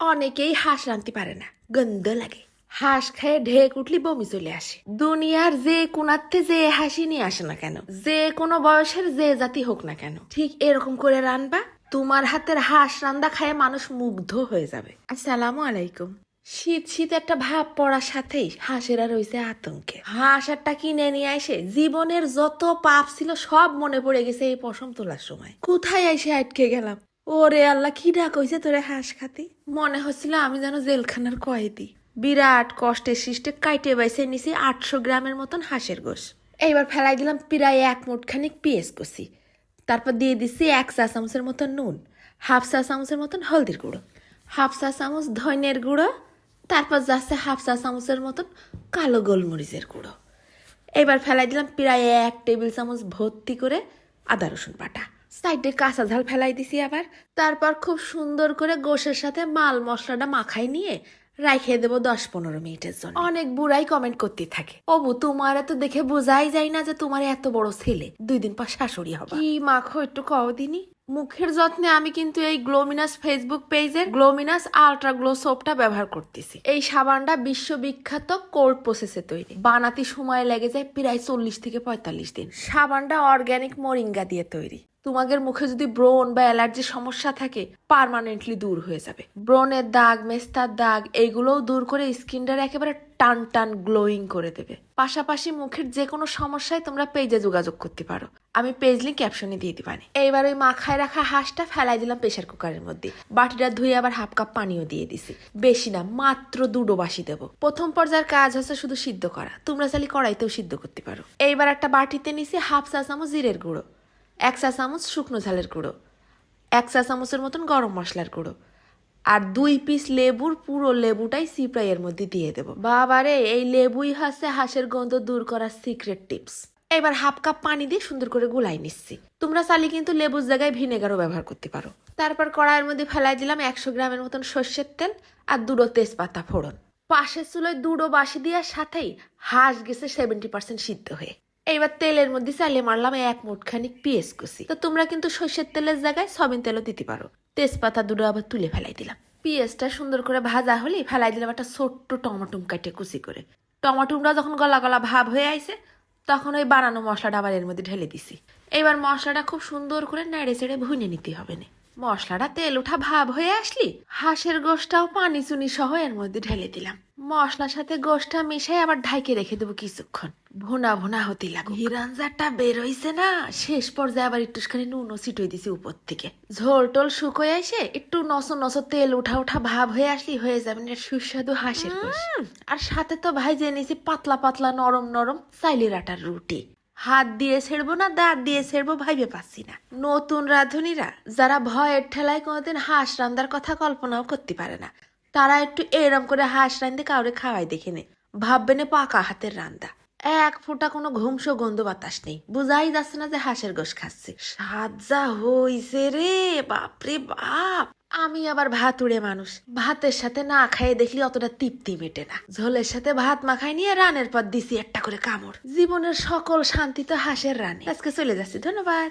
অনেকেই হাঁস রাঁধতে পারে না। গন্ধ লাগে। হাঁস খেয়ে ঢেক উঠলি বমি চলে আসে। দুনিয়ার যে কোনাতে যে হাসি নিয়ে আসে না কেন, যে কোনো বয়সের যে জাতি হোক না কেন, ঠিক এরকম করে রানবা তোমার হাতের হাঁস রান্দা খায় মানুষ মুগ্ধ হয়ে যাবে। আসসালামু আলাইকুম। শীত শীত একটা ভাব পড়ার সাথেই হাঁসেরা রয়েছে আতঙ্কে। হাঁস একটা কিনে নিয়ে এসে জীবনের যত পাপ ছিল সব মনে পড়ে গেছে এই পশম তোলার সময়। কোথায় এসে আটকে গেলাম? ওরে আল্লাহ, কি ডাক হয়েছে তোরে হাঁস খাতি? মনে হচ্ছিল আমি যেন জেলখানার কয়েদি। বিরাট কষ্টের সৃষ্টে কাইটে বাইসে নিছি আটশো গ্রামের মতন হাঁসের গোশ। এইবার ফেলাই দিলাম প্রায় এক মুঠখানিক পিএস কষি তারপর দিয়ে দিচ্ছি এক চা চামচের মতন নুন, হাফ চা চামচের মতন হলদির গুঁড়ো, হাফ চা চামচ ধনের গুঁড়ো, তারপর যাচ্ছে হাফ চা চামচের মতন কালো গোলমরিচের গুঁড়ো। এবার ফেলাই দিলাম প্রায় এক টেবিল চামচ ভর্তি করে আদা রসুন বাটা। সাইডে কাঁচা ঝাল ফেলাই দিছি আবার। তারপর খুব সুন্দর করে গোশের সাথে মাল মশলাটা মাখাই নিয়ে রাইখে দেবো দশ পনেরো মিনিটের জন্য। অনেক বুড়াই কমেন্ট করতে থাকে, অবু, তোমার তো দেখে বোঝাই যায় না যে তোমার এত বড় ছেলে, দুই দিন পর শাশুড়ি হবে। কি মাখো একটু কও দিনি। মুখের যত্নে আমি কিন্তু এই গ্লোমিনাস ফেসবুক পেজের গ্লোমিনাস আলট্রা গ্লো সোপটা ব্যবহার করতেছি। এই সাবানটা বিশ্ববিখ্যাত কোল্ড প্রসেসে তৈরি। বানাতে সময় লেগে যায় প্রায় চল্লিশ থেকে পঁয়তাল্লিশ দিন। সাবানটা অর্গ্যানিক মরিঙ্গা দিয়ে তৈরি। তোমাদের মুখে যদি ব্রণ বা অ্যালার্জির সমস্যা থাকে পার্মানেন্টলি দূর হয়ে যাবে। ব্রণের দাগ, মেস্তার দাগ এইগুলোও দূর করে স্কিনটার একেবারে টান টান গ্লোয়িং করে দেবে। পাশাপাশি মুখের যে কোনো সমস্যায় তোমরা পেজে যোগাযোগ করতে পারো। আমি পেজ লিঙ্ক ক্যাপশনে দিয়ে দিবানি এইবার ওই মাখায় রাখা হাঁসটা ফেলাই দিলাম প্রেশার কুকারের মধ্যে। বাটিটা ধুয়ে আবার হাফ কাপ পানিও দিয়ে দিছি। বেশি না, মাত্র দুটো বাসি দেবো। প্রথম পর্যায়ের কাজ হচ্ছে শুধু সিদ্ধ করা। তোমরা চাইলে কড়াইতেও সিদ্ধ করতে পারো। এইবার একটা বাটিতে নিছি হাফ চা চামচ জিরের গুঁড়ো। এক চা চামচ শুকনো ঝালের গুঁড়ো, এক চা চামচের মতন গরম মশলার গুঁড়ো আর দুই পিস লেবুর পুরো লেবুটাই সিপ্রাইয়ের মধ্যে দিয়ে দেবো। বাবারে, এই লেবুই হচ্ছে হাঁসের গন্ধ দূর করার সিক্রেট টিপস এবার হাফ কাপ পানি দিয়ে সুন্দর করে গুলাই নিচ্ছি। তোমরা চাইলে কিন্তু লেবুর জায়গায় ভিনেগারও ব্যবহার করতে পারো। তারপর কড়াইয়ের মধ্যে ফেলাই দিলাম একশো গ্রামের মতন সর্ষের তেল আর দুটো তেজপাতা ফোড়ন। পাশের চুলোয় দুটো বাসি দেওয়ার সাথেই হাঁস গেছে সেভেন্টি পার্সেন্ট সিদ্ধ হয়ে। এইবার তেলের মধ্যে চালিয়ে মারলাম এক মুঠখানি পিএস কুচি। তো তোমরা কিন্তু সর্ষের তেলের জায়গায় সবিন তেলও দিতে পারো। তেজপাতা দুটো আবার তুলে ফেলাই দিলাম। পিঁয়াজটা সুন্দর করে ভাজা হলে ফেলাই দিলাম একটা ছোট্ট টমাটুম কাটে কুচি করে। টমাটুমটা যখন গলা গলা ভাব হয়ে আইছে, তখন ওই বানানো মশলাটা আবার এর মধ্যে ঢেলে দিছি। এবার মশলাটা খুব সুন্দর করে নেড়ে চেড়ে ভুনে নিতে হবে না। মশলাটা তেল ওঠা ভাব হয়ে আসলি, হাঁসের গোষ্ঠটাও পানি চুনি সহ এর মধ্যে ঢেলে দিলাম। মশলার সাথে গোষ্ঠা মিশাই আবার ঢাইকে রেখে দেবো কিছুক্ষণ। ভুনা ভুনা হতে লাগো হিরানজারটা বের হইছে না শেষ পর্যায়ে আবার একটুখানি নুনও ছিটই দিছি উপর থেকে। ঝোল টোল শুকোয় আসে একটু নস নস তেল উঠা উঠা ভাব হয়ে আসলি হয়ে যাবে না সুস্বাদু হাঁসের আর সাথে তো ভাই জেনেছি পাতলা পাতলা নরম নরম চাইলের আটার রুটি। হাত দিয়ে ছেড়বো না দাঁত দিয়ে ছেড়বো ভাইবে পাচ্ছি না। নতুন রাঁধুনিরা যারা ভয়ের ঠেলায় কোনোদিন হাঁস রান্দার কথা কল্পনাও করতে পারে না। তারা একটু এরম করে হাঁস রান্ধে কাউরে খাওয়াই দেখে নে। ভাববে না পাকা হাতের রান্দা। এক ফোঁটা কোনো ঘুমস গন্ধ বাতাস নেই। বুঝাই যাচ্ছে না যে হাঁসের গোশ খাচ্ছে। যা হইছে রে, বাপরে বাপ। আমি আবার ভাতুড়ে মানুষ। ভাতের সাথে না খাইয়ে দেখলি অতটা তৃপ্তি মেটে না। ঝোলের সাথে ভাত মাখাই নিয়ে রানের পর দিছি একটা করে কামড়। জীবনের সকল শান্তি তো হাঁসের রানে। আজকে চলে যাচ্ছি, ধন্যবাদ।